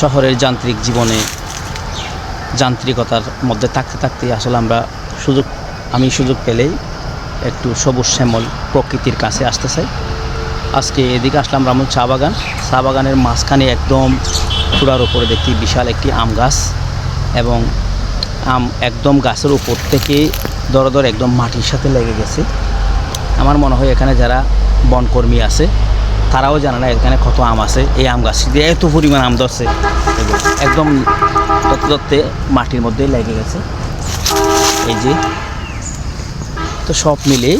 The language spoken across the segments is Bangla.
শহরের যান্ত্রিক জীবনে যান্ত্রিকতার মধ্যে থাকতে থাকতে আসলে আমরা সুযোগ, আমি সুযোগ পেলেই একটু সবুজ শ্যামল প্রকৃতির কাছে আসতে চাই আজকে এদিকে আসলাম রামুল চা বাগান। চা বাগানের মাঝখানে একদম চূড়ার উপরে দেখি বিশাল একটি আম গাছ এবং আম একদম গাছের উপর থেকে দর দর একদম মাটির সাথে লেগে গেছে। আমার মনে হয় এখানে যারা বনকর্মী আছে তারাও জানে না এখানে কত আম আছে, এই আম গাছ দিয়ে এত পরিমাণ আম ধরছে। একদম ধরতে ধরতে মাটির মধ্যে লেগে গেছে। এই যে, তো সব মিলে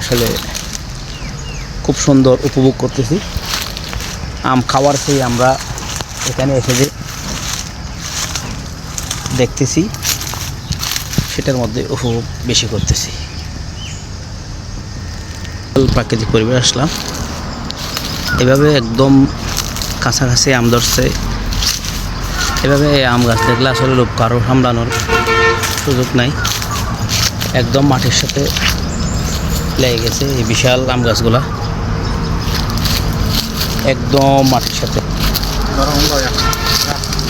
আসলে খুব সুন্দর উপভোগ করতেছি। আম খাওয়ার সেই আমরা এখানে এসে যে দেখতেছি, সেটার মধ্যে উপভোগ বেশি করতেছি। প্রাকৃতিক পরিবেশ আসলাম। এভাবে একদম কাছাকাছি আম ধরছে। এভাবে আম গাছ দেখলে আসলে লোক কারও সামলানোর সুযোগ নাই। একদম মাটির সাথে লেগে গেছে এই বিশাল আম গাছগুলা। একদম মাটির সাথে।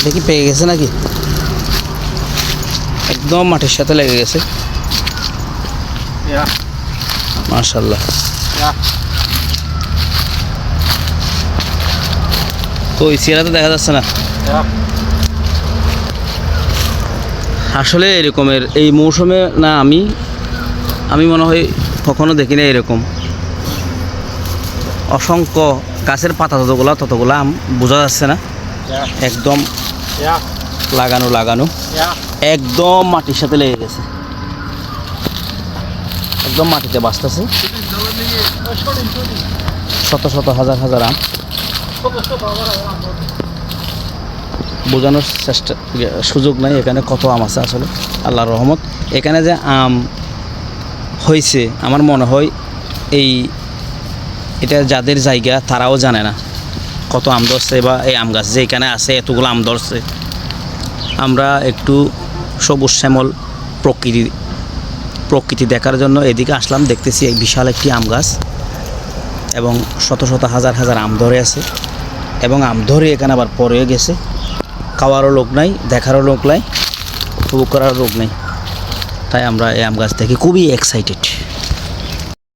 দেখি পেয়ে গেছে নাকি? একদম মাটির সাথে লেগে গেছে। Ja, মার্শাল্লাহ ja. তো ওই দেখা যাচ্ছে না। আসলে এরকমের, এই মৌসুমে না আমি আমি মনে হয় কখনো দেখি না এরকম। অসংখ্য গাছের পাতা যতগুলো, ততগুলো আম বোঝা যাচ্ছে না। একদম লাগানো লাগানো। একদম মাটির সাথে লেগে গেছে। একদম মাটিতে বাঁচতেছে। শত শত হাজার হাজার আম। বোঝানোর চেষ্টা সুযোগ নাই এখানে কত আম আছে আসলে। আল্লাহর রহমত। এখানে যে আম হয়েছে আমার মনে হয় এই এটা যাদের জায়গা, তারাও জানে না কত আম ধরছে বা এই আম গাছ যে এখানে আছে, এতগুলো আম ধরছে। আমরা একটু সবুজ শ্যামল প্রকৃতি প্রকৃতি দেখার জন্য এদিকে আসলাম, দেখতেছি এই বিশাল একটি আম গাছ এবং শত শত হাজার হাজার আম ধরে আছে এবং আম ধরে এখানে আবার পরে গেছে। খাওয়ারও লোক নাই, দেখারও লোক নাই উপভোগ করার লোক নেই। তাই আমরা এই আম গাছ দেখে খুবই এক্সাইটেড